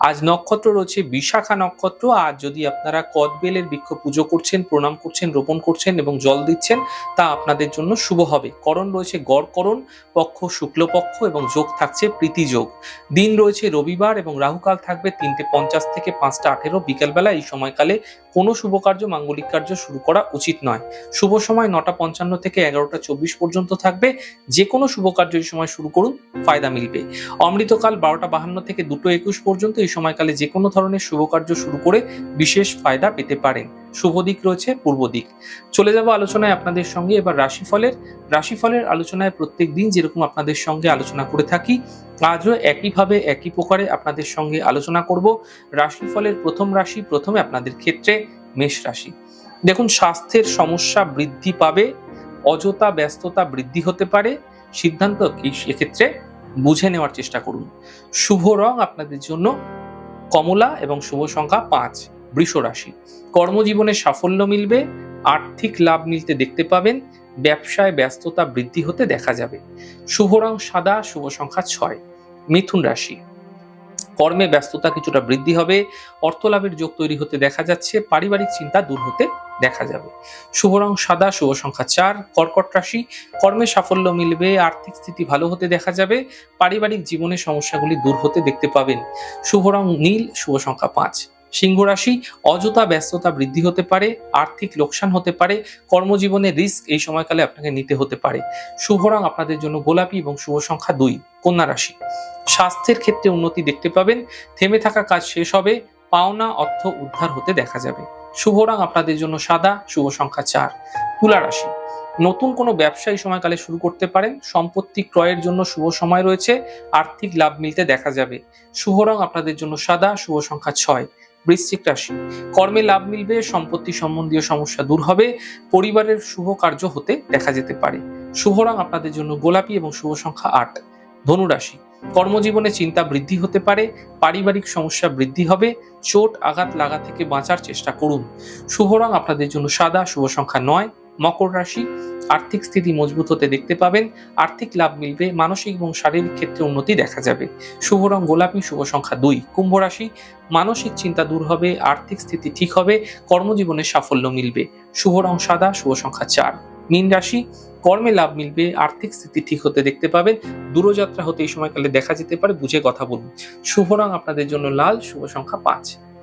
আজ নক্ষত্র রয়েছে বিশাখা নক্ষত্র। আজ যদি আপনারা কদবেলের বৃক্ষ পুজো করছেন, প্রণাম করছেন, রোপণ করছেন এবং জল দিচ্ছেন, তা আপনাদের জন্য শুভ হবে। করণ রয়েছে গড়করণ পক্ষ শুক্লপক্ষ এবং যোগ থাকছে প্রীতি যোগ। দিন রয়েছে রবিবার এবং রাহুকাল থাকবে তিনটে পঞ্চাশ থেকে পাঁচটা আঠেরো। বিকেলবেলা এই সময়কালে কোনো শুভ কার্য, মাঙ্গলিক কার্য শুরু করা উচিত নয়। শুভ সময় নটা পঞ্চান্ন থেকে এগারোটা চব্বিশ পর্যন্ত থাকবে। যে কোনো শুভ কার্য এই সময় শুরু করুন, ফায়দা মিলবে। অমৃতকাল বারোটা বাহান্ন থেকে দুটো একুশ পর্যন্ত এই সময়কালে যে কোনো ধরনের শুভ কার্য শুরু করে বিশেষ ফায়দা পেতে পারেন। শুভ দিক রয়েছে পূর্ব দিক। চলে যাব আলোচনায় আপনাদের সঙ্গে। এবার রাশিফলের রাশিফলের আলোচনায় প্রত্যেক দিন যেরকম আপনাদের সঙ্গে আলোচনা করে থাকি, আজও একইভাবে একই প্রকারে আপনাদের সঙ্গে আলোচনা করব। রাশিফলের প্রথম রাশি, প্রথমে আপনাদের ক্ষেত্রে মেষ রাশি। দেখুন, স্বাস্থ্যের সমস্যা বৃদ্ধি পাবে, অযথা ব্যস্ততা বৃদ্ধি হতে পারে। সিদ্ধান্ত এক্ষেত্রে বুঝে নেওয়ার চেষ্টা করুন। শুভ রং আপনাদের জন্য কমলা এবং শুভ সংখ্যা পাঁচ, বৃষ রাশি। কর্মজীবনে সাফল্য মিলবে, আর্থিক লাভ মিলতে দেখতে পাবেন, ব্যবসায় ব্যস্ততা বৃদ্ধি হতে দেখা যাবে। শুভ রং সাদা, শুভ সংখ্যা ছয়, মিথুন রাশি। কর্মে ব্যস্ততা কিছুটা বৃদ্ধি হবে অর্থ লাভের যোগ তৈরি হতে দেখা যাচ্ছে, পারিবারিক চিন্তা দূর হতে দেখা যাবে। শুভ রং সাদা, শুভ সংখ্যা চার, কর্কট রাশি, কর্মে সাফল্য মিলবে, আর্থিক স্থিতি ভালো হতে দেখা যাবে, পারিবারিক জীবনের সমস্যাগুলি দূর হতে দেখতে পাবেন। শুভ রং নীল, শুভ সংখ্যা পাঁচ। সিংহ রাশি, অযথা ব্যস্ততা বৃদ্ধি হতে পারে, আর্থিক লোকসান হতে পারে, কর্মজীবনে রিস্ক এই সময়কালে আপনাকে নিতে হতে পারে। শুভ রং আপনাদের জন্য গোলাপি এবং শুভ সংখ্যা দুই, কন্যা রাশি। স্বাস্থ্যের ক্ষেত্রে উন্নতি দেখতে পাবেন, থেমে থাকা কাজ শেষ হবে, পাওনা অর্থ উদ্ধার হতে দেখা যাবে। শুভ রং আপনাদের জন্য সাদা, শুভ সংখ্যা চার, তুলা রাশি। নতুন কোনো ব্যবসা এই সময়কালে শুরু করতে পারেন, সম্পত্তি ক্রয়ের জন্য শুভ সময় রয়েছে, আর্থিক লাভ মিলতে দেখা যাবে। শুভ রং আপনাদের জন্য সাদা, শুভ সংখ্যা ছয় বৃশ্চিক রাশি। কর্মে লাভ মিলবে, সম্পত্তি সম্বন্ধীয় সমস্যা দূর হবে, পরিবারের শুভ কার্য হতে দেখা যেতে পারে। শুভ রং আপনাদের জন্য গোলাপি এবং শুভ সংখ্যা আট। ধনুরাশি কর্মজীবনে চিন্তা বৃদ্ধি হতে পারে, পারিবারিক সমস্যা বৃদ্ধি হবে, চোট, আঘাত লাগা থেকে বাঁচার চেষ্টা করুন। শুভ রং আপনাদের জন্য সাদা, শুভ সংখ্যা নয়। মকর রাশি, আর্থিক স্থিতি মজবুত হতে দেখতে পাবেন, আর্থিক লাভ মিলবে, মানসিক এবং শারীরিক ক্ষেত্রে উন্নতি দেখা যাবে। শুভ রং গোলাপি, শুভ সংখ্যা দুই। কুম্ভ রাশি, মানসিক চিন্তা দূর হবে, আর্থিক স্থিতি ঠিক হবে, কর্মজীবনে সাফল্য মিলবে। শুভ রং সাদা, শুভ সংখ্যা চার। মীন রাশি, কর্মে লাভ মিলবে, আর্থিক স্থিতি ঠিক হতে দেখতে পাবেন, দূরযাত্রা হতে এই সময়কালে দেখা যেতে পারে, বুঝে কথা বলুন। শুভ রং আপনাদের জন্য লাল, শুভ সংখ্যা পাঁচ।